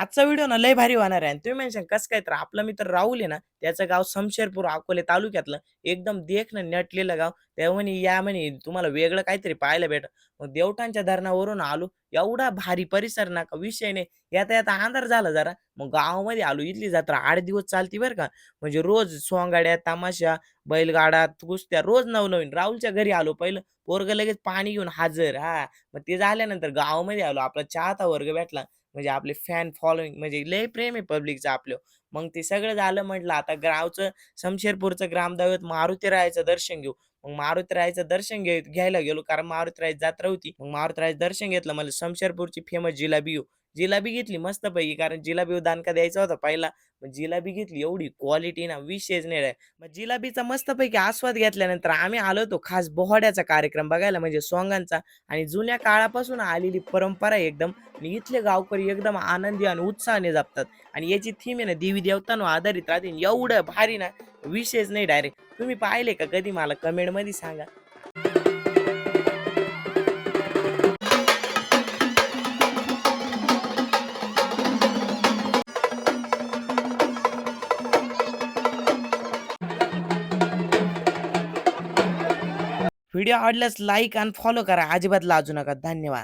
आजचा व्हिडिओ ना लय भारी होणार आहे. आणि तुम्ही म्हणशाल कसं काय? तर आपला मित्र राहुल आहे ना त्याचं गाव समशेरपूर अकोले तालुक्यातलं. एकदम देखणं नटलेलं गाव. त्या म्हणे या म्हणे तुम्हाला वेगळं काहीतरी पाहायला भेट मग देवटांच्या धरणावरून आलो. एवढा भारी परिसर ना का विषय नाही. येता येता अंधार झाला जरा. मग गावामध्ये आलो. इथली जत्रा आठ दिवस चालती बरं का. म्हणजे रोज सोंगाड्या तमाशा बैलगाडा कुस्त्या रोज नवनवीन. राहुलच्या घरी आलो पहिलं. पोरग लगेच पाणी घेऊन हजर. हा. मग ते झाल्यानंतर गावामध्ये आलो. आपला चहाचा वर्ग भेटला. म्हणजे आपले फॅन फॉलोईंग म्हणजे लय प्रेम आहे पब्लिकचं आपलं. मग ते सगळं झालं म्हटलं आता गावचं शमशेरपूरचं ग्रामदैवत मारुतीरायाचं दर्शन घेऊ. मग मारुतीरायाचं दर्शन घे घ्यायला गेलो कारण मारुतीरायाची जात्रा होती. मग मारुतीरायाचं दर्शन घेतलं मला शमशेरपूरची फेमस जिलाबी घेऊ. जिलाबी घेतली मस्तपैकी कारण जिलाबी दानका द्यायचा होता पहिला. मग जिलाबी घेतली एवढी क्वालिटी ना विशेष नाही रे मग जिलाबीचा मस्तपैकी आस्वाद घेतल्यानंतर आम्ही आलो होतो खास बोहाड्याचा कार्यक्रम बघायला म्हणजे सोंगांचा. आणि जुन्या काळापासून आलेली परंपरा एकदम आणि इथले गावकरी एकदम आनंदी आणि उत्साहाने जपतात. आणि याची थीम आहे ना देवी देवतांवर आधारित राहते. एवढं भारी ना विशेष नाही डायरेक्ट तुम्ही पाहिले का कधी? मला कमेंटमध्ये सांगा. व्हिडिओ आवडल्यास लाईक आणि फॉलो करा. अजिबात लाजू नका. धन्यवाद.